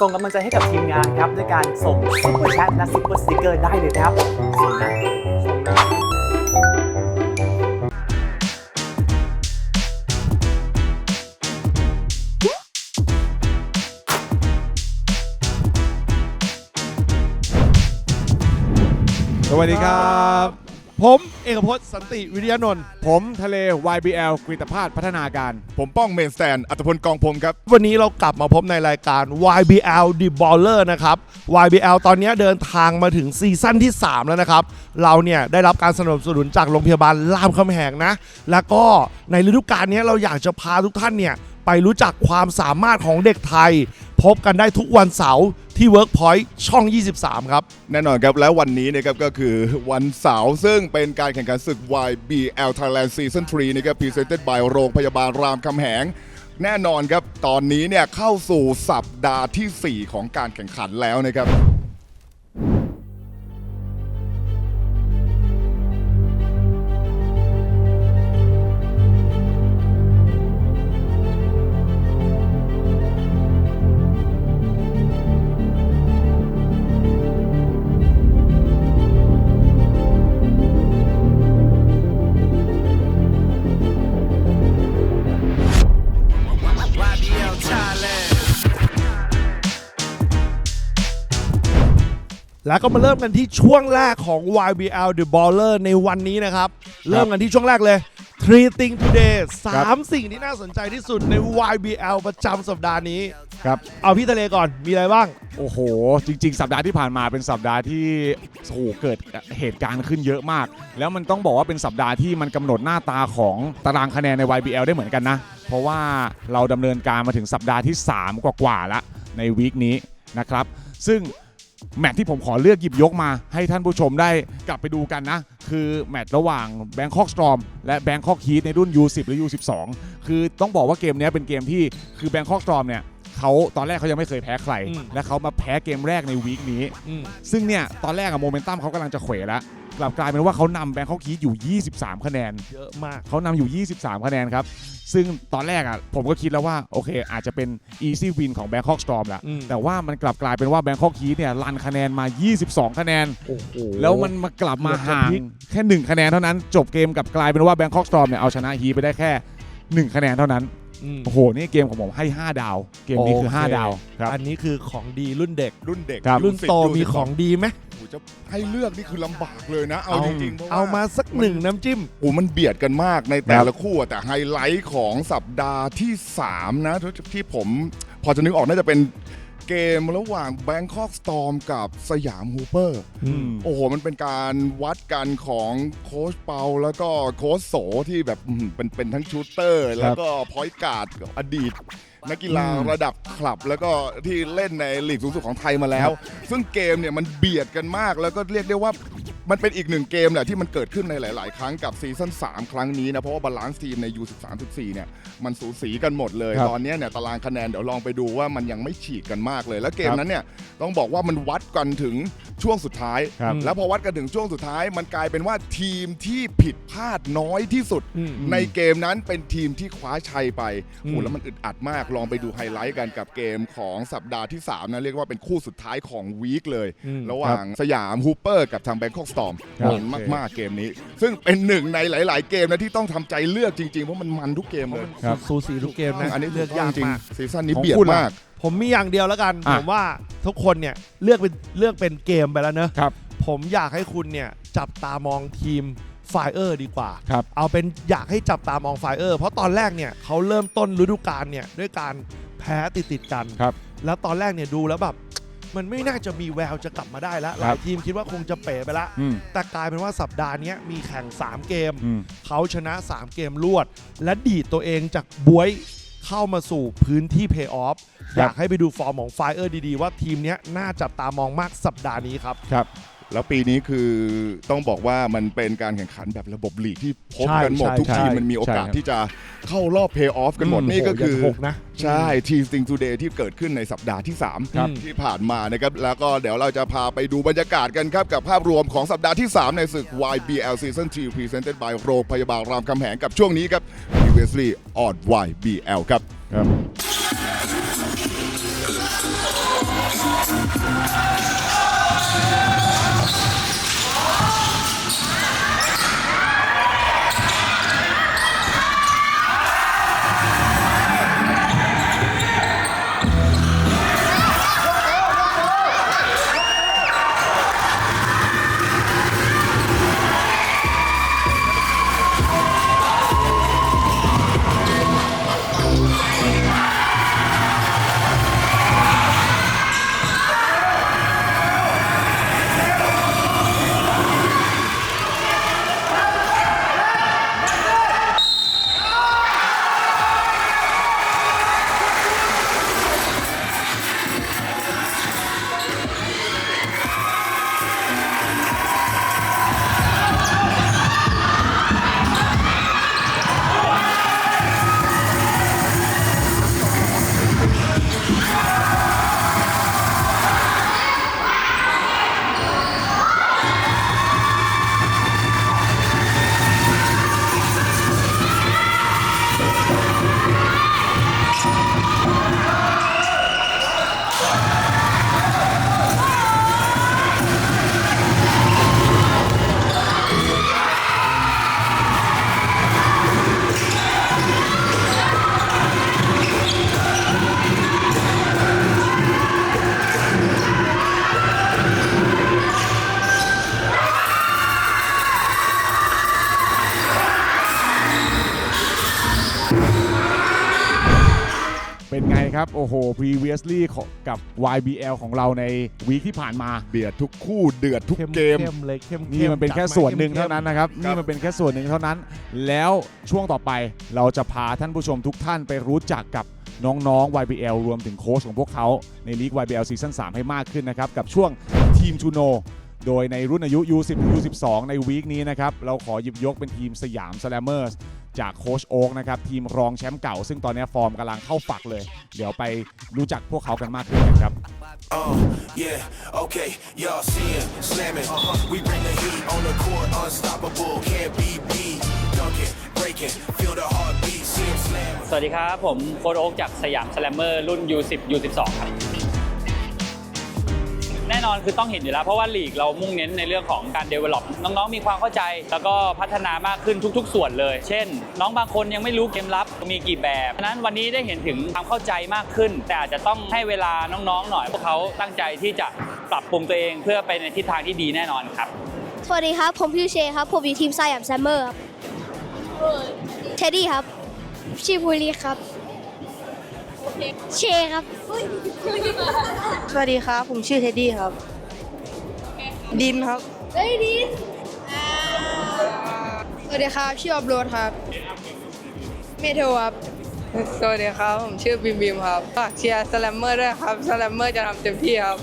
ส่งกำลังใจให้กับทีมงานครับด้วยการส่งซุปเปอร์แชทและซุปเปอร์สติกเกอร์ได้เลยนะครับส่งนะส่งนะสวัสดีครับ ผมเอกพจน์สันติวิริยานนท์ผมทะเล YBL กรีตภาสพัฒนาการ ผมป้องเมนสแตนอัตพลกองพรมครับ วันนี้เรากลับมาพบในรายการ YBL The Baller นะครับ YBL ตอนนี้เดินทางมาถึงซีซั่นที่ 3 แล้วนะครับ เราเนี่ยได้รับการสนับสนุนจากโรงพยาบาลรามคำแหงนะ แล้วก็ในฤดูกาลนี้เราอยากจะพาทุกท่านเนี่ยไปรู้จักความสามารถของเด็กไทย พบกันได้ทุกวันเสาร์ ที่ Workpoint ช่อง 23 ครับ แน่นอนครับ แล้ววันนี้นะครับก็คือวันเสาร์ซึ่งเป็นการแข่งขันศึก YBL Thailand Season 3นะครับ Presented by โรงพยาบาลรามคำแหง แน่นอนครับ ตอนนี้เนี่ยเข้าสู่สัปดาห์ทีสี่4 ของการแข่งขันแล้วนะครับ แล้วก็มาเริ่มกันที่ช่วงแรกของ YBL The Baller ในวันนี้นะครับ เริ่มกันที่ช่วงแรกเลย Three Things Today สามสิ่งที่น่าสนใจที่สุดใน YBL ประจำสัปดาห์นี้ ครับ เอาพี่ทะเลก่อนมีอะไรบ้าง โอ้โห จริง ๆ สัปดาห์ที่ผ่านมาเป็นสัปดาห์ที่โอ้โหเกิดเหตุการณ์ขึ้นเยอะมาก แล้วมันต้องบอกว่าเป็นสัปดาห์ที่มันกำหนดหน้าตาของตารางคะแนนใน YBL ได้เหมือนกันนะ เพราะว่าเราดำเนินการมาถึงสัปดาห์ที่ 3 กว่าๆแล้วในวีคนี้นะครับ ซึ่ง แมตช์ที่ผมขอเลือกหยิบยกมาให้ท่านผู้ชมได้กลับไปดูกันนะ คือแมตช์ระหว่าง Bangkok Storm และ Bangkok Heat ในรุ่น U10 และ U12 คือต้องบอกว่าเกมเนี้ยเป็นเกมที่คือ Bangkok Storm เนี่ยเขาตอนแรกเขายังไม่เคยแพ้ใครอืมและเขามาแพ้เกมแรกในวีคนี้อืมซึ่งเนี่ยตอนแรกอะโมเมนตัมเขากำลังจะเขวแล้ว กลับกลายเป็นว่าเขานำแบงคอกคีอยู่ 23 คะแนน เยอะมาก เขานำอยู่ 23 คะแนนครับ ซึ่งตอนแรกอะผมก็คิดแล้วว่า โอเค อาจจะเป็น easy win ของ Bangkok Storm แหละอืม แต่ว่ามันกลับกลายเป็นว่า Bangkok Heat เนี่ยรันคะแนนมา 22 คะแนน โอ้โห แล้วมันมากลับมาเกือบจะห่างพลิกแค่ 1 คะแนนเท่านั้น จบเกมกลับกลายเป็นว่า Bangkok Storm เนี่ยเอาชนะ Heat ไปได้แค่ 1 คะแนนเท่านั้น อืมโอ้โหนี่เกมของผมให้ 5 ดาว เกมนี้คือ โอเค 5 ดาวครับ อันนี้คือของดีรุ่นเด็ก รุ่นเด็กครับ รุ่นโต10มี12ของดีไหมโอ้โหจะให้เลือกนี่คือลำบากเลยนะ เอาจริงๆพระว่เอามาสักหนึ่งน้ำจิ้ม โอ้มันเบียดกันมากในแต่ครับละคู่อะแต่ไฮไลท์ของสัปดาห์ที่ 3 นะที่ที่ผมพอจะนึกออกน่าจะเป็น เกมระหว่าง Bangkok Storm กับสยามฮูเปอร์อืมโอ้โห มันเป็นการวัดกันของโค้ชเปาแล้วก็โค้ชโสที่แบบอื้อหือเป็นเป็นทั้งชูตเตอร์ แล้วก็พอยต์การ์ดอดีต นักกีฬาอืมระดับคลับ แล้วก็ที่เล่นในลีกสูงสุดของไทยมาแล้ว ซึ่งเกมเนี่ยมันเบียดกันมากแล้วก็เรียกได้ว่ามันเป็นอีกหนึ่งเกมแหละที่มันเกิดขึ้นในหลาย ๆ ครั้งกับซีซั่น3 ครั้งนี้นะ เพราะว่าบาลานซ์ทีมใน U13 14เนี่ยมันสูสีกันหมดเลย ครับ ตอนเนี้ยเนี่ยตารางคะแนนเดี๋ยวลองไปดูว่ามันยังไม่ฉีกกันมากเลย แล้วเกมครับนั้นเนี่ยต้องบอกว่ามันวัดกันถึงช่วงสุดท้าย ครับ แล้วพอวัดกันถึงช่วงสุดท้าย มันกลายเป็นว่าทีมที่ผิดพลาดน้อยที่สุดอืมในเกมนั้นเป็นทีมที่คว้าชัยไปอืมโอ้แล้วมันอึดอัดมากลองไปดูไฮไลท์กันกับเกมของสัปดาห์ที่ 3 นะ เรียกว่าเป็นคู่สุดท้ายของวีคเลยอืมระหว่างสยามฮูเปอร์กับทางแบงคอกสตอมครับมันมากๆเกมนี้ ซึ่งเป็นหนึ่งในหลาย ๆ เกมนะที่ต้องทำใจเลือกจริง ๆ เพราะมันมันทุกเกมเลยครับสูสีทุกเกมนะอันนี้เลือกยากจริงมากซีซั่นนี้ของเบียดคุณล่ะมากผมมีอย่างเดียวแล้วกันอะผมว่าทุกคนเนี่ยเลือกเป็นเลือกเป็นเกมไปแล้วเนอะครับผมอยากให้คุณเนี่ยจับตามองทีม ไฟเออร์ดีกว่า ครับ เอาเป็นอยากให้จับตามองไฟเออร์เพราะตอนแรกเนี่ยเขาเริ่มต้นฤดูกาลเนี่ยด้วยการแพ้ติดติดๆกัน ครับ แล้วตอนแรกเนี่ยดูแล้วแบบมันไม่น่าจะมีแววจะกลับมาได้แล้วหครัลาบยทีมคิดว่าคงจะเป๋ไปละ อืมแต่กลายเป็นว่าสัปดาห์เนี้ยมีแข่ง 3 เกม อืม เขาชนะ 3 เกมรวด และดีดตัวเองจากบวยเข้ามาสู่พื้นที่เพย์ออฟครับ อยากให้ไปดูฟอร์มของไฟเออร์ดีๆ ว่าทีมเนี้ยน่าจับตามองมากสัปดาห์นี้ครับ ครับ แล้วปีนี้คือต้องบอกว่ามันเป็นการแข่งขันแบบระบบลีกที่พบกันหมดใช่ทุกใช่ทีมมันมีโอกาสใช่ครับที่จะเข้ารอบเพย์ออฟกันหมดอืมนี่ก็คือโหยันหกนะ ใช่ทีสิงทูเดย์ที่เกิดขึ้นในสัปดาห์ที่3ครับที่ผ่านมานะครับ แล้วก็เดี๋ยวเราจะพาไปดูบรรยากาศกันครับ กับภาพรวมของสัปดาห์ที่ 3 ในศึก YBL Season 3 Presented by โรงพยาบาลรามคำแหงกับช่วงนี้ครับ Previously on YBL ครับ ครับ โอ้โห previously ของกับ YBL ของเราในวีคที่ผ่านมา เบียดทุกคู่เดือดทุกเข้มเกม เข้มเลยเข้มนี่มันเป็นแค่ส่วนหนึ่งเท่านั้นนะครับครับ นี่มันเป็นแค่ส่วนหนึ่งเท่านั้น แล้วช่วงต่อไปเราจะพาท่านผู้ชมทุกท่านไปรู้จักกับน้องๆ YBL รวมถึงโค้ชของพวกเขาในลีก YBL ซีซั่น3ให้มากขึ้นนะครับ กับช่วงทีมทูโน โดยในรุ่นอายุ U10 ถึง U12 ในวีคนี้นะครับ เราขอหยิบยกเป็นทีมสยามสแลมเมอร์ส จากโค้ชโอ๊กนะครับทีมรองแชมป์เก่า ซึ่งตอนนี้ฟอร์มกำลังเข้าฝักเลย เดี๋ยวไปรู้จักพวกเขากันมากขึ้นนะครับ Uh, yeah, okay, y'all see him slamming. We bring the heat on the court, unstoppable, can't be beat. Dunking, breaking, feel the heartbeat, see him slamming. สวัสดีครับ ผมโค้ดโอ๊กจากสยามสแลมเมอร์รุ่น U10 U12 ครับ แน่นอนคือต้องเห็นอยู่แล้ว เพราะว่าลีกเรามุ่งเน้นในเรื่องของการ develop น้องๆ มีความเข้าใจ แล้วก็พัฒนามากขึ้นทุก ๆ ส่วนเลย เช่น น้องบางคนยังไม่รู้เกมรับมีกี่แบบฉะนั้นวันนี้ได้เห็นถึงความเข้าใจมากขึ้น แต่อาจจะต้องให้เวลาน้องๆ หน่อยพวกเขาตั้งใจที่จะปรับปรุงตัวเองเพื่อไปในทิศทางที่ดีแน่นอนครับ สวัสดีครับ ผมชื่อเชครับ ผมอยู่ทีมสยามแซมเมอร์ครับเทดดี้ครับชิบุรีครับ เชครับ สวัสดีครับ ผมชื่อเท็ดดี้ครับ ดินครับ เฮ้ยดีสวัสดีครับ ชื่ออับโรดครับ เมโทรครับ สวัสดีครับ ผมชื่อบิมบิมครับฝากเชียร์สแลมเมอร์ด้วยครับ สแลมเมอร์จะทำเต็มที่ครับ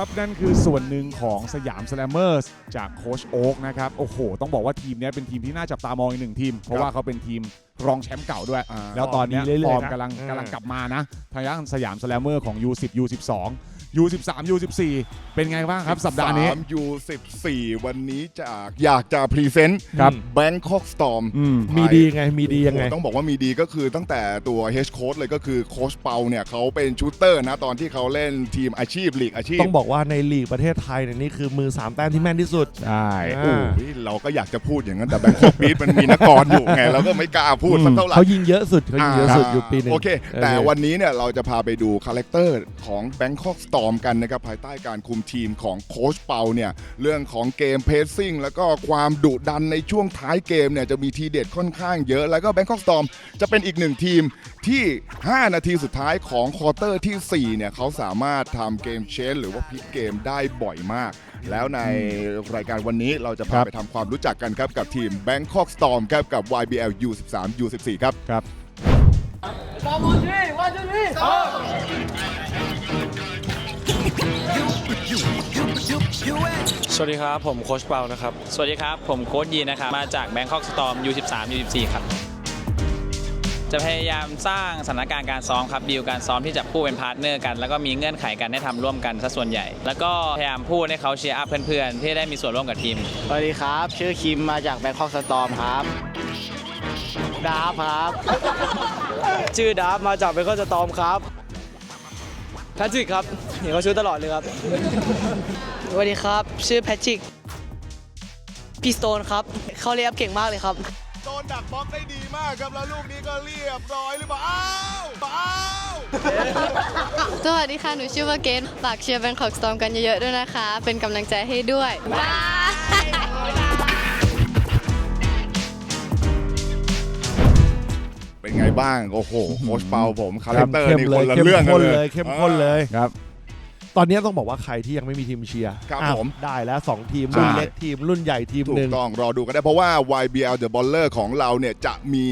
ครับนั่นคือส่วนหนึ่งของสยามสแลมเมอร์สจากโค้ชโอ๊กนะครับ โอ้โห ต้องบอกว่าทีมเนี้ยเป็นทีมที่น่าจับตามองอีกหนึ่งทีม เพราะว่าเขาเป็นทีมรองแชมป์เก่าด้วยอ่าแล้วตอนเนี้ยฟอร์มดีเรื่ฟอยๆอร์มนะกำลังอืมกำลังกลับมานะทางด้านสยามสแลมเมอร์ของ U10 U12 U13 U14 เป็นไงบ้างครับสัปดาห์นี้3 U14 วันนี้จากอยากจะพรีเซนต์ครับ Bangkok Storm อืม มีดีไงมีดียังไงโอ้โหต้องบอกว่ามีดีก็คือตั้งแต่ตัวเฮดโค้ชเลยก็คือโค้ชเปาเนี่ยเขาเป็นชูตเตอร์นะ ตอนที่เขาเล่นทีมอาชีพลีกอาชีพต้องบอกว่าในลีกประเทศไทยเนี่ยนี่คือมือสามแต้มที่แม่นที่สุด ใช่อ่าโอ้ยเราก็อยากจะพูดอย่างนั้นแต่แบงคอกบีทมันมีนักกรอยู่ไงเราก็ไม่กล้าพูดสักเท่าไหร่ เขายิงเยอะสุดเขายิงเยอะสุดอยู่ปีหนึ่งโอเค แต่วันนี้เนี่ยเราจะพาไปดูคาแรคเตอร์ของ Bangkok Storm กันนะครับภายใต้การคุมทีมของโค้ชเปาเนี่ยเรื่องของเกมเพสซิ่งแล้วก็ความดุดันในช่วงท้ายเกมเนี่ยจะมีทีเด็ดค่อนข้างเยอะ แล้วก็ Bangkok Storm จะเป็นอีกหนึ่งทีมที่ 5 นาทีสุดท้ายของควอเตอร์ที่ 4 เนี่ยเขาสามารถทำเกมเชนหรือว่าพลิกเกมได้บ่อยมาก แล้วในรายการวันนี้เราจะพาไปทำความรู้จักกันครับ กับทีม Bangkok Storm ครับกับ YBL U13 U14 ครับครับ สวัสดีครับ ผมโค้ชเปานะครับ สวัสดีครับ ผมโค้ดยีนะครับ มาจาก Bangkok Storm U13 U14 ครับ จะพยายามสร้างสถานการณ์การซ้อมครับดีลการซ้อมที่จับคู่เป็นพาร์ทเนอร์กัน แล้วก็มีเงื่อนไขกันให้ทำร่วมกันซะส่วนใหญ่ แล้วก็พยายามพูดให้เขาเชียร์อัพเพื่อนๆที่ได้มีส่วนร่วมกับทีม สวัสดีครับ ชื่อคิมมาจากแบงคอกสตอมครับดาฟครับ ชื่อดาฟมาจากแบงคอกสตอมครับ แพทริกครับ เห็นเขาชื่อตลอดเลยครับ สวัสดีครับ ชื่อแพทริก พี่สโตนครับ เขาเรียบเก่งมากเลยครับ โดนดักบล็อกได้ดีมากครับ แล้วลูกนี้ก็เรียบร้อยหรือเปล่า อ้าวอ้าวสวัสดีค่ะ หนูชื่อว่าเกนฝากเชียร์แบงคอกสตอมกันเยอะๆด้วยนะคะ เป็นกำลังใจให้ด้วย บาย เป็นไงบ้าง โอ้โหโค้ชเปาผมคาแรเข้คมเตอร์เข้มนี่เลคนยละเข้มเรื่องกัข้นนเลเลยยเข้มข้นเลยครับ ตอนนี้ต้องบอกว่าใครที่ยังไม่มีทีมเชียร์ครับอ้าวผมได้แล้วสองทีม รุ่นใช่เล็กทีม รุ่นใหญ่ทีมถูหกนึ่งต้องรอดูกันได้เพราะว่า YBL The Baller ของเราเนี่ย จะมี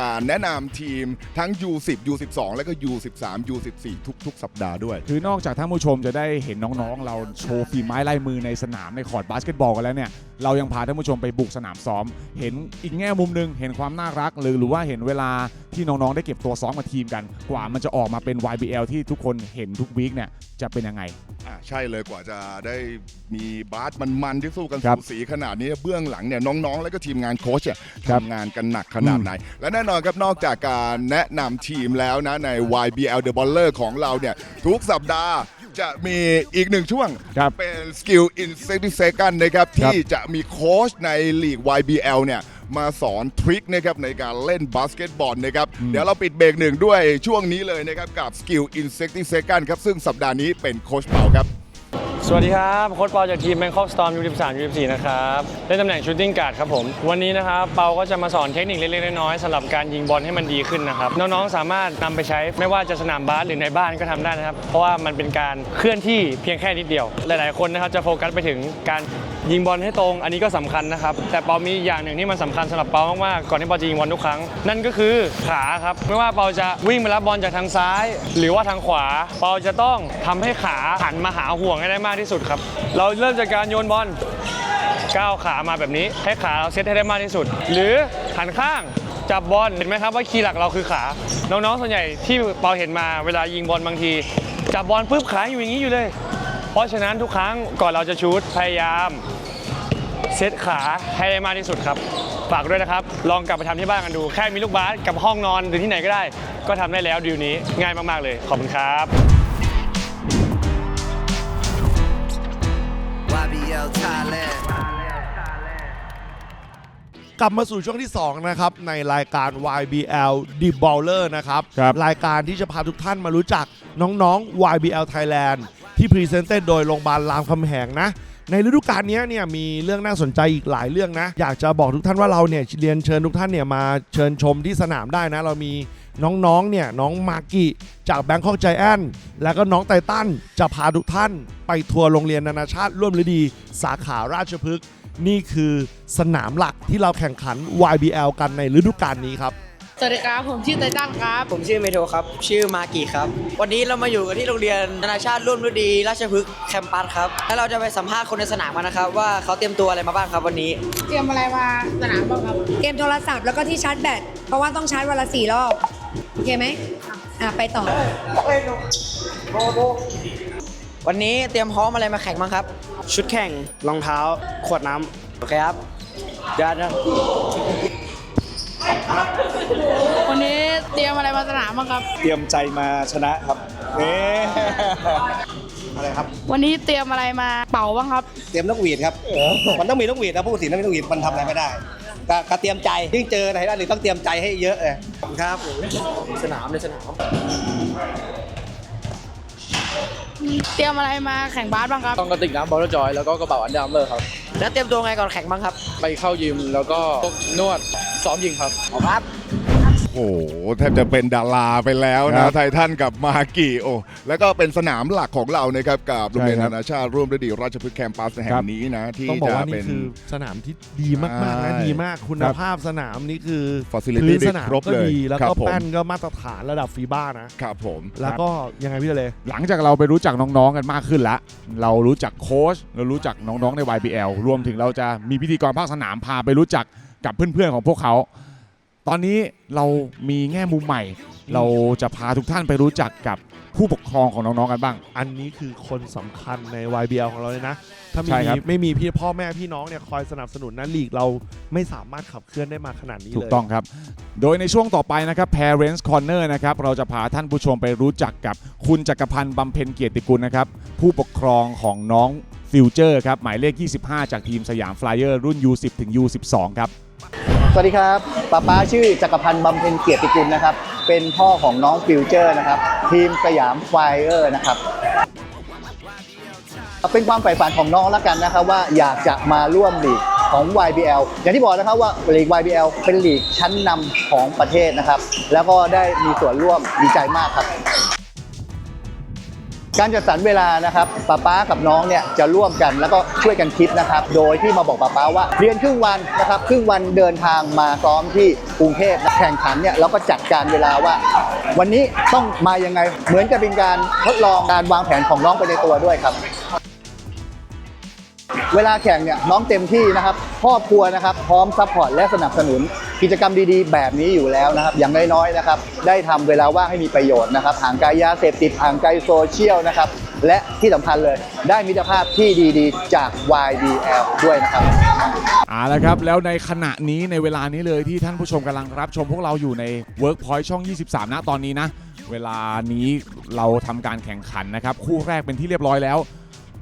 การแนะนำทีมทั้ง U10 U12 แล้วก็ U13 U14 ทุก ๆ สัปดาห์ด้วย คือนอกจากท่านผู้ชมจะได้เห็นน้องๆ เราโชว์ฝีไม้ลายมือในสนามในคอร์ตบาสเกตบอลกันแล้วเนี่ย เรายังพาท่านผู้ชมไปบุกสนามซ้อม เห็นอีกแง่มุมหนึ่งเห็นความน่ารักหรือหรือว่าเห็นเวลาที่น้องๆได้เก็บตัวซ้อมกับทีมกัน กว่ามันจะออกมาเป็น YBL ที่ทุกคนเห็นทุกวีคเนี่ยจะเป็นยังไง อ่าใช่เลยกว่าจะได้มีบาสมันๆที่สู้กันครับสูสีขนาดนี้เบื้องหลังเนี่ยน้องๆ แล้วก็ทีมงานโค้ชเนี่ยครับ ทำงานกันหนักขนาดไหน และแน่นอนครับนอกจากการแนะนำทีมแล้วนะใน YBL The Baller ของเราเนี่ยทุกสัปดาห์ จะมีอีกหนึ่งช่วง ครับเป็น Skill in 60 Second นะครับ ที่จะมีโค้ชในลีก YBL เนี่ยมาสอนทริคนะครับในการเล่นบาสเกตบอลนะครับ เดี๋ยวเราปิดเบรกหนึ่งด้วยช่วงนี้เลยนะครับ กับ Skill in 60 Second ครับ ซึ่งสัปดาห์นี้เป็นโค้ชเปาครับส วัสดีครับโค้ชเปาจากทีม Bangkok Storm U13 U14 นะครับเล่นตำแหน่งชูตติ้งการ์ดครับผม วันนี้นะครับเปาก็จะมาสอนเทคนิคเล็กๆน้อยๆสำหรับการยิงบอลให้มันดีขึ้นนะครับ น้องๆ สามารถนำไปใช้ไม่ว่าจะสนามบาสหรือในบ้านก็ทำได้นะครับ เพราะว่ามันเป็นการเคลื่อนที่เพียงแค่นิดเดียว หลายๆ คนนะครับจะโฟกัสไปถึงการ ยิงบอลให้ตรงอันนี้ก็สำคัญนะครับ แต่เปามีอย่างหนึ่งที่มันสำคัญสำหรับเปามากๆก่อนที่เปาจะยิงบอลทุกครั้ง นั่นก็คือขาครับ ไม่ว่าเปาจะวิ่งไปรับบอลจากทางซ้าย หรือว่าทางขวา เปาจะต้องทำให้ขาหันมาหาห่วงให้ได้มากที่สุดครับ เราเริ่มจากการโยนบอลก้าวขามาแบบนี้ให้ขาเราเซตให้ได้มากที่สุด หรือหันข้างจับบอลเห็นไหมครับว่าคีย์หลักเราคือขาน้องๆส่วนใหญ่ที่เปาเห็นมาเวลายิงบอลบางที จับบอลปุ๊บขาอยู่อย่างนี้อยู่เลย เพราะฉะนั้นทุกครั้งก่อนเราจะชูตพยายาม เซตขาให้ได้มากที่สุดครับ ฝากด้วยนะครับ ลองกลับไปทำที่บ้านกันดู แค่มีลูกบาสกับห้องนอนหรือที่ไหนก็ได้ ก็ทำได้แล้วดีลนี้ง่ายมาก ๆ เลย ขอบคุณครับ YBL Thailand. กลับมาสู่ช่วงที่ 2 นะครับ ในรายการ YBL The Baller นะครับ ครับ รายการที่จะพาทุกท่านมารู้จักน้องๆ YBL Thailand ที่พรีเซนเต็ดโดยโรงพยาบาลรามคำแหงนะ ในฤดูกาลนี้เนี่ยมีเรื่องน่าสนใจอีกหลายเรื่องนะ อยากจะบอกทุกท่านว่าเราเนี่ยเรียนเชิญทุกท่านเนี่ยมาเชิญชมที่สนามได้นะ เรามีน้องๆเนี่ยน้องมากิจากแบงคอกไจแอนแล้วก็น้องไททันจะพาทุกท่านไปทัวร์โรงเรียนนานาชาติร่วมฤดี สาขาราชพฤกษ์นี่คือสนามหลักที่เราแข่งขัน YBL กันในฤดูกาลนี้ครับ สวัสดีครับผมชื่อไททันครับ ผมชื่อเมโทครับ ชื่อมากิครับ วันนี้เรามาอยู่กันที่โรงเรียนนานาชาติร่วมฤดี ราชพฤกษ์แคมปัสครับ แล้วเราจะไปสัมภาษณ์คนในสนามกันนะครับ ว่าเขาเตรียมตัวอะไรมาบ้างครับวันนี้ เตรียมอะไรมาสนามบ้างครับ เกมโทรศัพท์แล้วก็ที่ชาร์จแบต เพราะว่าต้องชาร์จวันละสี่รอบ โอเคไหมอะไปต่อ วันนี้เตรียมพร้อมอะไรมาแข่งบ้างครับ ชุดแข่ง รองเท้า ขวดน้ำโอเคครับเดี๋ยวนะ วันนี้เตรียมอะไรมาสนามบ้างครับ เตรียมใจมาชนะครับนี่อะไรครับ วันนี้เตรียมอะไรมาเป่าบ้างครับ เตรียมนกหวีดครับ มันต้องมีนกหวีดนะผู้สินถ้าไม่นกหวีดมันทำอะไรไม่ได้ก็ก็เตรียมใจยิ่งเจอไหนด้านหนึ่งต้องเตรียมใจให้เยอะเลยขอบคุณครับ สนามในสนาม เตรียมอะไรมาแข่งบาสบ้างครับ ต้องกระติกน้ำบอลจอยแล้วก็กระเป๋าอันเดอร์อาร์เมอร์ครับ แล้วเตรียมตัวไงก่อนแข่งบ้างครับ ไปเข้ายิมแล้วก็นวดซ้อมยิงครับครับ โอ้โห แทบจะเป็นดาราไปแล้วครันะบไททันกับมากิโอ้แล้วก็เป็นสนามหลักของเรานะครับ กับโรงเรียนใช่ครับนานาชาติร่วมฤดีราชพฤกษ์แคมปัสแห่งนี้นะ ที่ต้องบอกจะว่าเป็นี่นคือสนามที่ดีมากๆนะใช่ดีมากคุณครับภาพสนามนี่คือ Facility พื้นสนามได้ครบก็เลยดีแล้วครัก็บผมแป้นก็มาตรฐานระดับฟีบ้านะครับผม แล้วก็ยังไงพี่ทะเลหลังจากเราไปรู้จักน้องๆกันมากขึ้นแล้วเรารู้จักโค้ชเรารู้จักน้องๆใน YBL รวมถึงเราจะมีพิธีกรภาคสนามพาไปรู้จักกับเพื่อนๆของพวกเขา ตอนนี้เรามีแง่มุมใหม่ เราจะพาทุกท่านไปรู้จักกับผู้ปกครองของน้องๆกันบ้าง อันนี้คือคนสำคัญใน YBL ของเราเลยนะ ถ้าใช่มีครับ ไม่มีพี่พ่อแม่พี่น้องเนี่ยคอยสนับสนุนนะลีกเราไม่สามารถขับเคลื่อนได้มาขนาดนี้เลย ถูกต้องครับ โดยในช่วงต่อไปนะครับ Parents Corner นะครับ เราจะพาท่านผู้ชมไปรู้จักกับคุณจักรพันธ์บำเพ็ญเกียรติกุลนะครับ ผู้ปกครองของน้องฟิวเจอร์ครับ หมายเลข 25 จากทีมสยามฟลายเออร์รุ่น U10 ถึง U12 ครับ สวัสดีครับป้าป้าชื่อจักรพันธ์บำเพ็ญเกียรติกุลนะครับ เป็นพ่อของน้องฟิวเจอร์นะครับ ทีมสยามไฟเออร์นะครับ เป็นความใฝ่ฝันของน้องแล้วกันนะครับ ว่าอยากจะมาร่วมลีกของ YBL อย่างที่บอกนะครับว่าลีก YBL เป็นลีกชั้นนำของประเทศนะครับ แล้วก็ได้มีส่วนร่วมดีใจมากครับ การจัดสรรเวลานะครับป้าป้ากับน้องเนี่ยจะร่วมกันแล้วก็ช่วยกันคิดนะครับ โดยที่มาบอกป้าป้าว่าเรียนครึ่งวันนะครับครึ่งวันเดินทางมาซ้อมที่กรุงเทพแข่งขันเนี่ยเราก็จัดการเวลาว่า วันนี้ต้องมายังไงเหมือนกับเป็นการทดลองการวางแผนของน้องไปในตัวด้วยครับ เวลาแข่งเนี่ยน้องเต็มที่นะครับครอบครัวนะครับพร้อมซัพพอร์ตและสนับสนุนกิจกรรมดีๆ แบบนี้อยู่แล้วนะครับ อย่างน้อยๆนะครับ ได้ทำเวลาว่างให้มีประโยชน์นะครับห่างไกลยาเสพติดห่างไกลโซเชียลนะครับ และที่สำคัญเลยได้มิตรภาพที่ดีๆ จาก YBL ด้วยนะครับเอาละครับ แล้วในขณะนี้ในเวลานี้เลยที่ท่านผู้ชมกำลังรับชมพวกเราอยู่ใน Workpoint ช่อง 23นะตอนนี้นะ เวลานี้เราทำการแข่งขันนะครับ คู่แรกเป็นที่เรียบร้อยแล้ว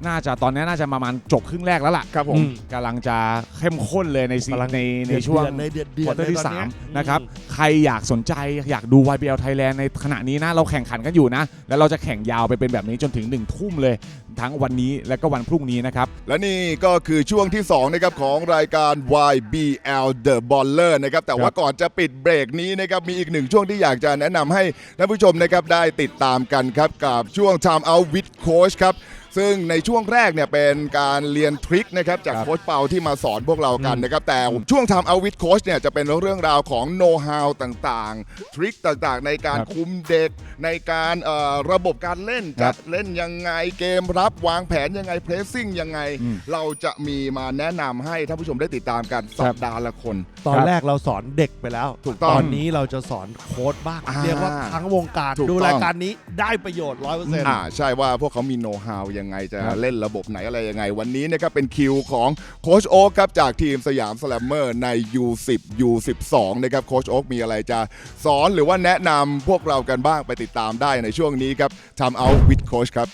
น่าจะตอนนี้น่าจะประมาณจบครึ่งแรกแล้วล่ะครับผมอืกำลังจะเข้มข้นเลยในซีกำลัง ในในช่วงเดือดๆในเดือดๆควอเตอร์ที่เลยตอนเนี้ย3นะครับ ใครอยากสนใจอยากดู YBL Thailand ในขณะนี้นะ เราแข่งขันกันอยู่นะ แล้วเราจะแข่งยาวไปเป็นแบบนี้จนถึง 1 ทุ่มเลย ทั้งวันนี้และก็วันพรุ่งนี้นะครับ และนี่ก็คือช่วงที่2นะครับของรายการ YBL The Baller นะครับแต่ว่าก่อนจะปิดเบรกนี้นะครับมีอีกหนึ่งช่วงที่อยากจะแนะนำให้ท่านผู้ชมนะครับได้ติดตามกันครับกับช่วง Time Out with Coach ครับ ซึ่งในช่วงแรกเนี่ยเป็นการเรียนทริคนะครับจากโค้ชเปาที่มาสอนพวกเรากันนะครับแต่ช่วง Time Out with Coach เนี่ยจะเป็นเรื่องราวของโน้ตฮาวต่างๆ ทริคต่างๆ ในการครับคุมเด็ก ในการเอ่อระบบการเล่นครัจะบเล่นยังไงเกมรับวางแผนยังไงเพรสซิ่งยังไง อืม เราจะมีมาแนะนำให้ท่านผู้ชมได้ติดตามกันสัปดาห์ละคน ตอนแรกเราสอนเด็กไปแล้ว ถูกต้องตอนนี้เราจะสอนโค้ดบ้าง อ่าเรียกว่าทั้งวงการ ถูกดูต้องรายการนี้ได้ประโยชน์ร้อยเปอร์เซ็นต์ อ่าใช่ว่าพวกเขามีโน้ตฮาวยังไงจะครับเล่นระบบไหนอะไรยังไง วันนี้นะครับเป็นคิวของโค้ชโอ๊กครับจากทีมสยามสแลมเมอร์ใน U10 U12 นะครับโค้ชโอ๊กมีอะไรจะสอนหรือว่าแนะนำพวกเรากันบ้างไปติดตามได้ในช่วงนี้ครับทำเอาวิดโค้ชครับ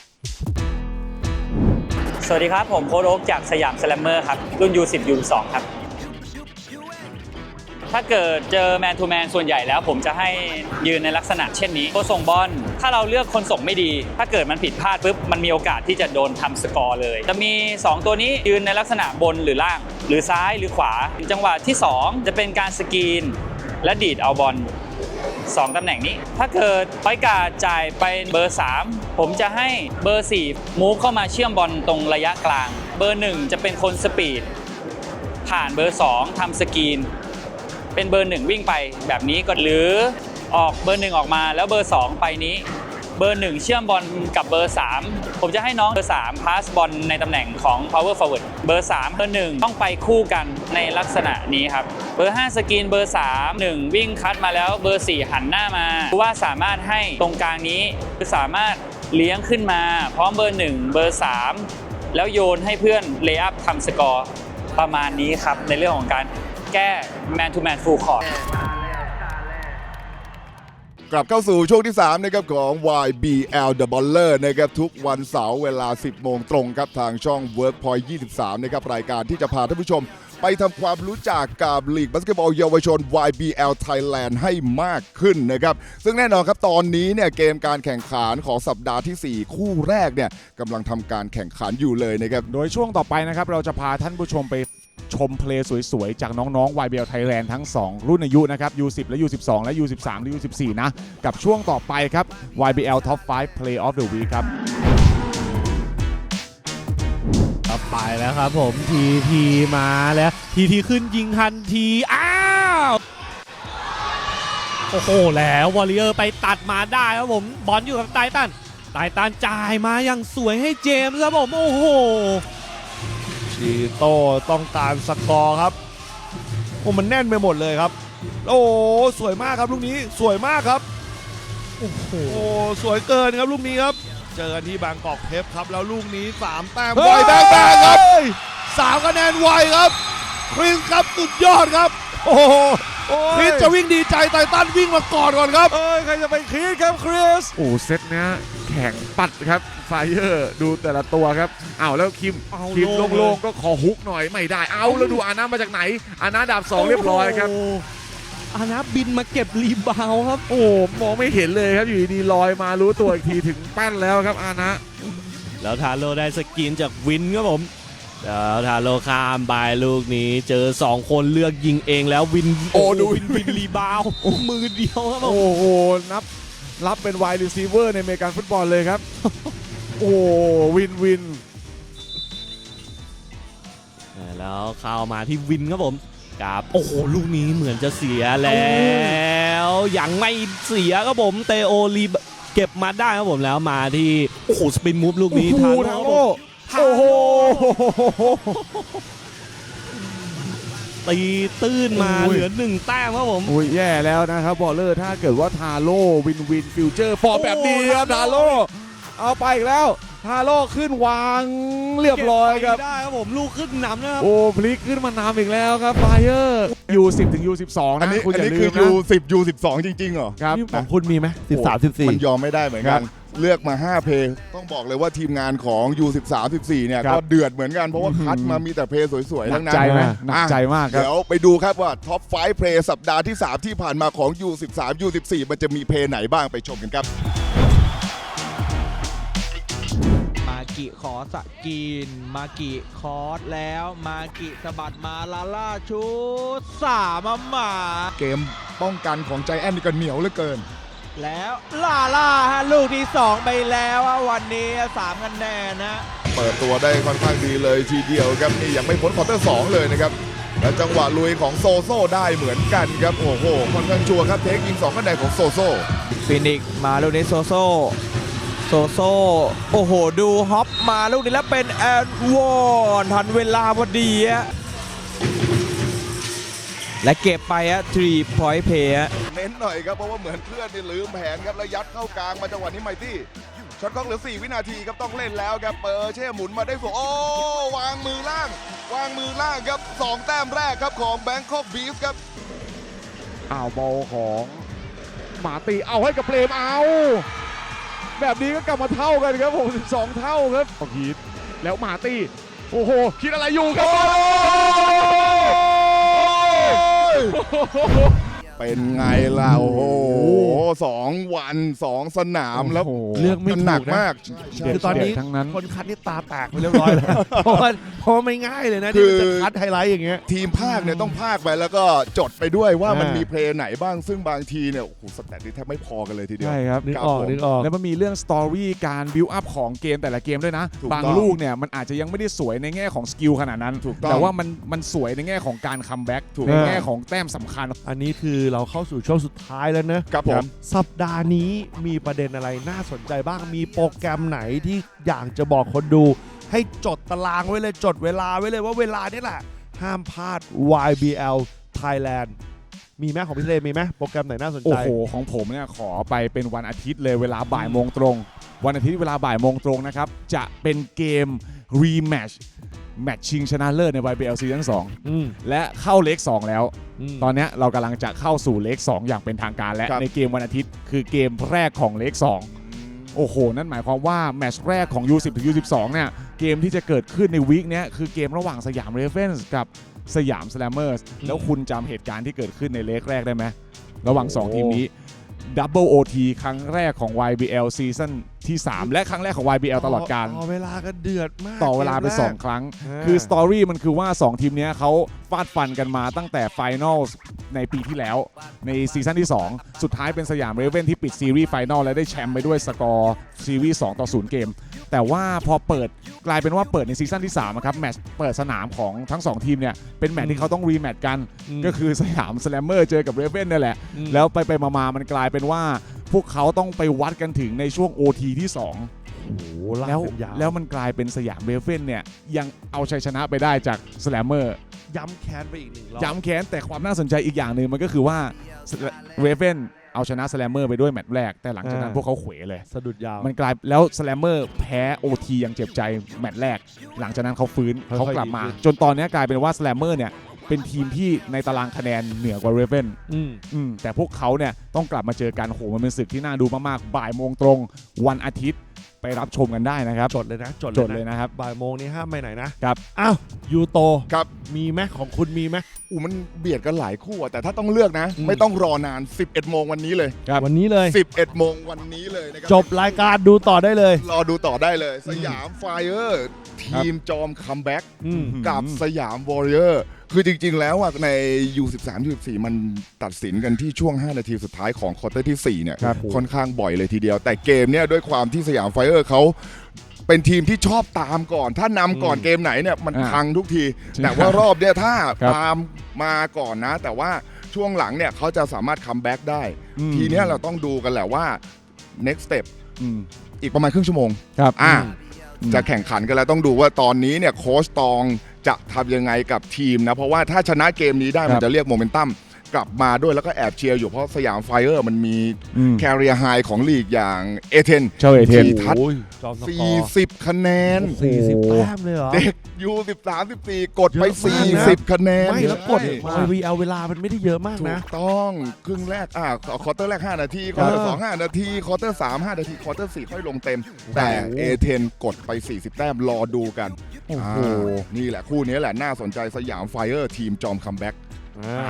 สวัสดีครับ ผมโค้ดโอ๊กจากสยามสแลมเมอร์ครับ รุ่น U10 U12 ครับ ถ้าเกิดเจอแมนทูแมนส่วนใหญ่แล้ว ผมจะให้ยืนในลักษณะเช่นนี้ตัวส่งบอลถ้าเราเลือกคนส่งไม่ดี ถ้าเกิดมันผิดพลาดปุ๊บมันมีโอกาสที่จะโดนทำสกอร์เลย จะมี 2 ตัวนี้ยืนในลักษณะบนหรือล่าง หรือซ้ายหรือขวา จังหวะที่ 2 จะเป็นการสกรีน และดีดเอาบอลสองตำแหน่งนี้ ถ้าเกิดไปกาจ่ายไปเบอร์ 3 ผมจะให้เบอร์ 4 มูฟเข้ามาเชื่อมบอลตรงระยะกลาง เบอร์ 1 จะเป็นคนสปีดผ่านเบอร์ 2ทำสกรีน เป็นเบอร์1วิ่งไปแบบนี้ก็หรือออกเบอร์1ออกมาแล้วเบอร์ 2 ไปนี้ เบอร์ 1 เชื่อมบอลกับเบอร์ 3 ผมจะให้น้องเบอร์3พาสบอลในตำแหน่งของ power forward เบอร์ 3 เบอร์ 1 ต้องไปคู่กันในลักษณะนี้ครับ เบอร์ 5 สกรีนเบอร์ 3 1 วิ่งคัดมาแล้วเบอร์ 4 หันหน้ามาว่าสามารถให้ตรงกลางนี้สามารถเลี้ยงขึ้นมา พร้อมเบอร์ 1 เบอร์ 3 แล้วโยนให้เพื่อนเลย์อัพทำสกอร์ ประมาณนี้ครับ ในเรื่องของการแก้ man to man full court กลับเข้าสู่ช่วงที่ 3 นะครับ ของ YBL The Baller นะครับ ทุกวันเสาร์เวลา 10 โมงตรงครับ ทางช่อง Workpoint 23 นะครับ รายการที่จะพาท่านผู้ชม ไปทำความรู้จักกับลีกบาสเกตบอลเยาวชน YBL Thailand ให้มากขึ้นนะครับ ซึ่งแน่นอนครับตอนนี้เนี่ยเกมการแข่งขันของสัปดาห์ที่ 4 คู่แรกเนี่ยกำลังทำการแข่งขันอยู่เลยนะครับ โดยช่วงต่อไปนะครับเราจะพาท่านผู้ชมไปชมเพลย์สวยๆ จากน้องๆ YBL Thailand ทั้ง 2 รุ่นอายุนะครับ U10 และ U12 และ U13 และ U14 นะ กับช่วงต่อไปครับ YBL Top 5 Play of the Week ครับ ไปแล้วครับผมทีทีมาแล้ว ทีทีขึ้นยิงทันทีอ้าวโอ้โหแล้ววอลเลเยอร์ไปตัดมาได้ครับผมบอลอยู่กับไททันไททันจ่ายมาอย่างสวยให้เจมส์ครับผมโอ้โหชีโต้ต้องการสกอร์ครับโอ้มันแน่นไปหมดเลยครับ โอ้สวยมากครับลูกนี้สวยมากครับโอ้โหโอ้สวยเกินครับลูกนี้ครับ เจอกันที่บางกอกเพชรครับ แล้วลูกนี้สามแต้มเฮ้ไวยแบงแบงครับสามคะแนนไวครับ คริสครับสุดยอดครับ โอ้โหคริสจะวิ่งดีใจไททันวิ่งมาก่อนก่อนครับเอ้ยใครจะไปครีดครับคริสโอ้เซตเนี้ยแข็งปัดครับไฟเออร์ดูแต่ละตัวครับอ้าวแล้วคิมเอาคิมโล่งโล่งเลยๆก็ขอฮุกหน่อยไม่ได้เอาแล้วดูอานามาจากไหนอานาดาบสองเรียบร้อยครับโโห อานะบินมาเก็บรีบาวด์ครับ โอ้มองไม่เห็นเลยครับอยู่ดีๆลอยมารู้ตัวอีกทีถึงแป้นแล้วครับอานะแล้วทาโร่ได้สกินจากวินครับผมแล้วทาโร่ข้ามไปลูกนี้ เจอ 2 คนเลือกยิงเองแล้ววินโอ้ดูวินวินรีบาวด์มือเดียวครับผมโอ้โหนับรับเป็นไวด์รีซีเวอร์ในอเมริกันฟุตบอลเลยครับ โอ้วินวินแล้วเข้ามาที่วินครับผม กับโอ้โหลูกนี้เหมือนจะเสียแล้วยังไม่เสียครับผมเตโอรีเก็บมาได้ครับผมแล้วมาที่โอ้โหสปินมูฟลูกนี้โอ้โหทาทาโร่โร่โอ้โหตีตื้นมาโอ้ยเหลือหนึ่งแต้มครับผมโอ้ยแย่แล้วนะครับบอลเลอร์ถ้าเกิดว่าทาโร่วินวินฟิวเจอร์ฟอร์มแบบนี้ครับโอ้ทาโร่เอาไปอีกแล้ว ทาโร่ขึ้นวางเรียบร้อยครับเก็ไปได้ครับผมลูกขึ้นนำนะครับ โอ้พลิกขึ้นมานำอีกแล้วครับไฟเออร์ยูสิบถึงยูสิบสองอันนะนี้คุณออันย่านี้ลืคือมนะ U10 U12 จริงๆเหรอ ครับ ของคุณมีไหม13 14มันยอมไม่ได้เหมือนกันเลือกมา 5 เพลงต้องบอกเลยว่าทีมงานของ U13 14 เนี่ย ครับ ก็เดือดเหมือนกันเพราะว่าอื้อหือคัดมามีแต่เพลงสวยๆ หนัทั้กงนั้นใจไหมอะหนักใจมากครับ เดี๋ยวไปดูครับว่าท็อป5เพลงสัปดาห์ที่ 3 ที่ผ่านมาของ U13 U14 มันจะมีเพลงไหนบ้างไปชมกันครับ กิขอสกินมากิคอร์สแล้วมากิสะบัดมาลาล่าชุดสามหมา เกมป้องกันของใจแอนนี่ก็เหนียวเหลือเกิน แล้วลาล่าฮะลูกที่ 2 ไปแล้วอะวันนี้3คะแนนนะ เปิดตัวได้ค่อนข้างดีเลยทีเดียวครับนี่ยังไม่พ้นควอเตอร์สองเลยนะครับและจังหวะลุยของโซโซ่ได้เหมือนกันครับโอ้โหค่อนข้างชัวร์ครับเทคยิง2คะแนนของโซโซ่ฟินิกซ์มาลูกนี้โซโซ โซโซ โอ้โห ดูฮอปมาลูกนี้แล้วเป็นแอนวอนทันเวลาพอดีอะและเก็บไปอะ3 point play อะเน้นหน่อยครับ เพราะว่าเหมือนเพื่อนนี่ลืมแผนครับ แล้วยัดเข้ากลางมาจังหวะนี้ไมตี้ช็อตกล้องเหลือ 4 วินาทีครับต้องเล่นแล้วครับ เปอร์เช่หมุนมาได้สวยโอ้ วางมือล่าง วางมือล่างครับสองแต้มแรกครับของแบงคอกบีฟครับอ้าวบอลของหมาตีเอาให้กับเปรมเอา แบบนี้ก็กลับมาเท่ากันครับผม12เท่าครับพีทแล้วหมาตีโอ้โห คิดอะไรอยู่ครับ เป็นไงล่ะโอ้โหสองวันสองสนามแล้วโอ้โห เลือกไม่มันหนักถูกนะ มากคือตอนนี้เด็ดทั้งนั้น คนคัดนี่ตาแตกไปเรียบร้อยแล้ว เพราะว่าเพราะว่าไม่ง่ายเลยนะ ที่มันจะคัดไฮไลท์อย่างเงี้ย ทีมภาคเนี่ยต้องภาคไปแล้วก็จดไปด้วยว่ามันอ่ามี มีเพลงไหนบ้างซึ่งบางทีเนี่ยโอ้โหสแตทนี่แทบไม่พอกันเลยทีเดียว ใช่ครับ นึกครับออกผมนึกออก แล้วมันมีเรื่องสตอรี่การบิวอัพของเกมแต่ละเกมด้วยนะ ถูกบางต้องลูกเนี่ยมันอาจจะยังไม่ได้สวยในแง่ของสกิลขนาดนั้น ถูกต้อง แต่ว่ามันมันสวยในแง่ของการคัมแบ็กถูก ในแง่ของแต้มสำคัญ อันนี้คือเราเข้าสู่ช่วงสุดท้ายแล้วนะครับผม สัปดาห์นี้มีประเด็นอะไรน่าสนใจบ้างมีโปรแกรมไหนที่อยากจะบอกคนดู ให้จดตารางไว้เลยจดเวลาไว้เลยว่าเวลานี่แหละ ห้ามพลาด YBL Thailand มีไหมของพี่เลมีไหมโปรแกรมไหนน่าสนโอ้ใจโห ของผมเนี่ยขอไปเป็นวันอาทิตย์เลยเวลาบ่ายโมงตรง วันอาทิตย์เวลาบ่ายโมงตรงนะครับ จะเป็นเกมรีแมช แมตช์ชิงชนะเลิศใน YBL ซีซั่นอืม2และเข้าเลข2แล้วมตอนเนี้ยเรากำลังจะเข้าสู่เลข2อย่างเป็นทางการและครับ ในเกมวันอาทิตย์ คือเกมแรกของเลข2โอ้โห นั่นหมายความว่าแมตช์แรกของ U10 ถึง U12 เนี่ยเกมที่จะเกิดขึ้นในวีคเนี้ยคือเกมระหว่างสยามเรเฟนส์กับสยามสแลมเมอร์สแล้วคุณจำเหตุการณ์ที่เกิดขึ้นในเลขแรกได้ไหมระหว่าง 2 ทีมนี้ดับเบิลโอทีครั้งแรกของ YBL ซีซั่น ที่ 3 และครั้งแรกของ YBL ตลอดการ ต่อเวลาก็เดือดมากต่อเวลาไปกมแรก2ครั้งอ่าคือสตอรี่มันคือว่า 2 ทีมเนี้ยเขาฟาดฟันกันมาตั้งแต่ไฟนอลในปีที่แล้วในซีซั่นที่ 2 สุดท้ายเป็นสยามเรเวนที่ปิดซีรีส์ไฟนอลและได้แชมป์ไปด้วยสกอร์ซีรีส์2ต่อ 0 เกม แต่ว่าพอเปิดกลายเป็นว่าเปิดในซีซั่นที่3อะครับแมตช์เปิดสนามของทั้ง 2 ทีมเนี่ยเป็นแมตช์ที่เขาต้องรีแมตช์กันมก็คือสยามสแลมเมอร์เจอกับเรเวนนี่แหละอืมแล้วไปไปมาๆมันกลายเป็นว่าพวกเขาต้องไปวัดกันถึงในช่วง OT ที่ 2 โอ้โหลากแล้วกันยาวแล้วมันกลายเป็นสยามเรเฟนเนี่ยยังเอาชัยชนะไปได้จากสแลมเมอร์ ย้ำแค้นไปอีกหนึ่งรอบย้ำแค้นแต่ความน่าสนใจอีกอย่างหนึ่งมันก็คือว่าเรเฟนเอาชนะสแลมเมอร์ไปด้วยแมตช์แรก แต่หลังจากนั้นอ่าพวกเขาเขวเลย สะดุดยาว มันกลายแล้วสแลมเมอร์แพ้โอทีอย่างเจ็บใจแมตช์แรก หลังจากนั้นเขาฟื้นค่อยๆเขากลับมา ดีขึ้น จนตอนนี้กลายเป็นว่าสแลมเมอร์เนี่ย เป็นทีมที่ในตารางคะแนนเหนือกว่าเรเฟนอืมอืม แต่พวกเขาเนี่ยต้องกลับมาเจอกันโหมันเป็นศึกที่น่าดูมากๆบ่ายโมงตรงวันอาทิตย์ไปรับชมกันได้นะครับ จดเลยนะ จดจดเลยนะครับ บ่ายโมงนี้ห้ามไปไหนนะครับ อ้าวยูโตครับ มีไหมของคุณมีไหม อูมันเบียดกันหลายคู่อะแต่ถ้าต้องเลือกนะ อืม ไม่ต้องรอนาน 11 โมงวันนี้เลย ครับ วันนี้เลย 11 โมงวันนี้เลยนะครัจบรายการดูต่อได้เลยรอดูต่อได้เลย สยามไฟเออร์ ทีมจอมคัมแบ็กอืม กับสยามวอริเออร์ คือจริง ๆ แล้วอะใน U13 U14 มันตัดสินกันที่ช่วง 5 นาทีสุดท้ายของควอเตอร์ที่ 4 เนี่ย ครับค่อนข้างบ่อยเลยทีเดียว แต่เกมเนี่ยด้วยความที่สยามไฟเออร์เขาเป็นทีมที่ชอบตามก่อน ถ้านำก่อนอืมเกมไหนเนี่ยมันอ่าพังทุกที จริงแต่ว่ารอบเนี่ยถ้าครับตามมาก่อนนะ แต่ว่าช่วงหลังเนี่ยเขาจะสามารถคัมแบ็กได้ อืม ทีเนี้ยเราต้องดูกันแหละว่า next step อืมอีกประมาณครึ่งชั่วโมง ครับ อ่าอืมจะแข่งขันกันแล้วต้องดูว่าตอนนี้เนี่ยโค้ชตอง จะทำยังไงกับทีมนะ เพราะว่าถ้าชนะเกมนี้ได้ครับมันจะเรียกโมเมนตัม กลับมาด้วยแล้วก็แอบเชียร์อยู่เพราะสยามไฟเออร์มันมีอืม แคริเอร์ไฮของลีกอย่างเอเทน เจ้าเอเทน ทัด โอ้ยจอมสกอร์40 คะแนน สี่สิบแต้มเลยเหรอ เด็กยู13 14 กดไป เยอะมากนะ 40 คะแนนไม่แล้วกดใช่ YBL เวลามันไม่ได้เยอะมากถูนะ กต้องครึ่งแรกอ่าคอร์เตอร์แรก 5 นาทีคอร์เตอร์เออสองห้านาทีคอร์เตอร์สามห้านาทีคอร์เตอร์สี่ค่อยลงเต็ม แต่เอเทนกดไป 40 แต้มรอดูกันโอ้โห อ่านี่แหละคู่นี้แหละน่าสนใจสยามไฟเออร์ทีมจอมคัมแบ็ก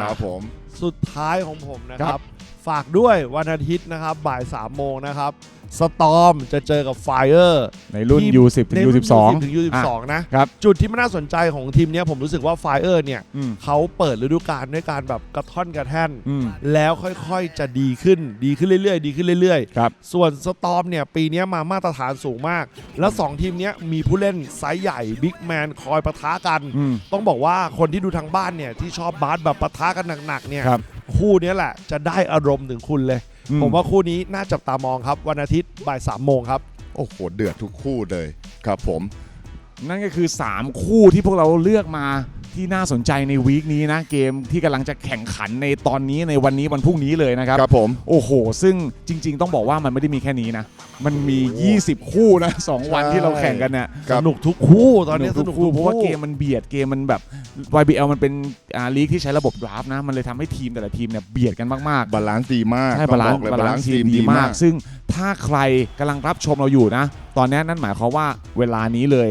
ครับผม สุดท้ายของผมนะครับ ฝากด้วยวันอาทิตย์นะครับบ่าย3ามโมงนะครับ สตอมจะเจอกับไฟเออร์ในรุ่น U10 ถึง U12 ถึง U12 นะครับจุดที่มันน่าสนใจของทีมเนี้ยผมรู้สึกว่าไฟเออร์เนี่ยอืมเขาเปิดฤดูกาลด้วยการแบบกระท่อนกระแท่นอืมแล้วค่อยๆจะดีขึ้นดีขึ้นเรื่อยๆ ดีขึ้นเรื่อยครับๆส่วนสตอมเนี่ยปีเนี้ยมามาตรฐานสูงมาก แล้ว 2 ทีมเนี้ยมีผู้เล่นไซส์ใหญ่บิ๊กแมนคอยปะทะกันอืมต้องบอกว่าคนที่ดูทางบ้านเนี่ยที่ชอบบาสแบบปะทะกันหนักๆเนี่ยครับคู่เนี้ยแหละจะได้อารมณ์ถึงคุณเลยอื ผมว่าคู่นี้น่าจับตามองครับวันอาทิตย์บ่ายสามโมงครับ โอ้โห เดือดทุกคู่เลยครับผม นั่นก็คือ 3 คู่ที่พวกเราเลือกมา ที่น่าสนใจในวีคนี้นะ เกมที่กำลังจะแข่งขันในตอนนี้ในวันนี้วันพรุ่งนี้เลยนะครับ ครับผม โอ้โห ซึ่งจริง ๆ ต้องบอกว่ามันไม่ได้มีแค่นี้นะ มันมี 20 คู่นะสองวันที่เราแข่งกันเนี่ยครัสบนุกทุกคู่ตอนนี้สสนุนุกกทุทุกกคู่เพคู่ราะว่าเกมมันเบียดเกมมันแบบ YBL มันเป็นอ่าลีกที่ใช้ระบบดราฟต์นะ มันเลยทำให้ทีมแต่ละทีมเนี่ยเบียดกันมากๆ บาลานซ์ดีมากใช่ต้บาองลานบอกซ์เลยบาบาลาลานนซ์ซ์ทีทีมมดีดีมามาก ก ซึ่งถ้าใครกำลังรับชมเราอยู่นะ ตอนนี้นั่นหมายความว่าเวลานี้เลย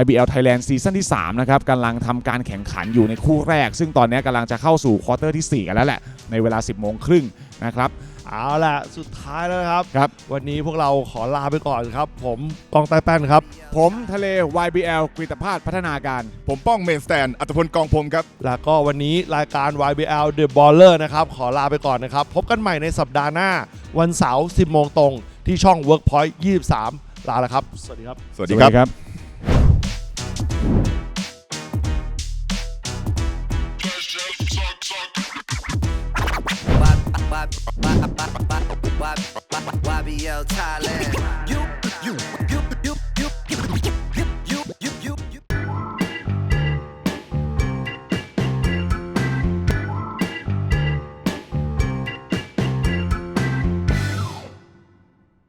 YBL Thailand ซีซั่นที่ 3 นะครับกำลังทำการแข่งขันอยู่ในคู่แรก ซึ่งตอนนี้กำลังจะเข้าสู่ควอเตอร์ที่ 4 กันแล้วแหละ ในเวลา 10 โมงครึ่งนะครับ เอาล่ะ สุดท้ายแล้วนะครับครับ วันนี้พวกเราขอลาไปก่อนครับ ผมกองใต้แป้นครับ ผมทะเล YBL กริตภาสพัฒนาการ ผมป้องเมนสแตนอัตพลกองพรมครับ แล้วก็วันนี้รายการ YBL The Baller นะครับขอลาไปก่อนนะครับ พบกันใหม่ในสัปดาห์หน้า วันเสาร์ 10 โมงตรงที่ช่อง Workpoint 23 ลาแล้วครับ สวัสดีครับ สวัสดีครับครับ YBL Thailand. You, you,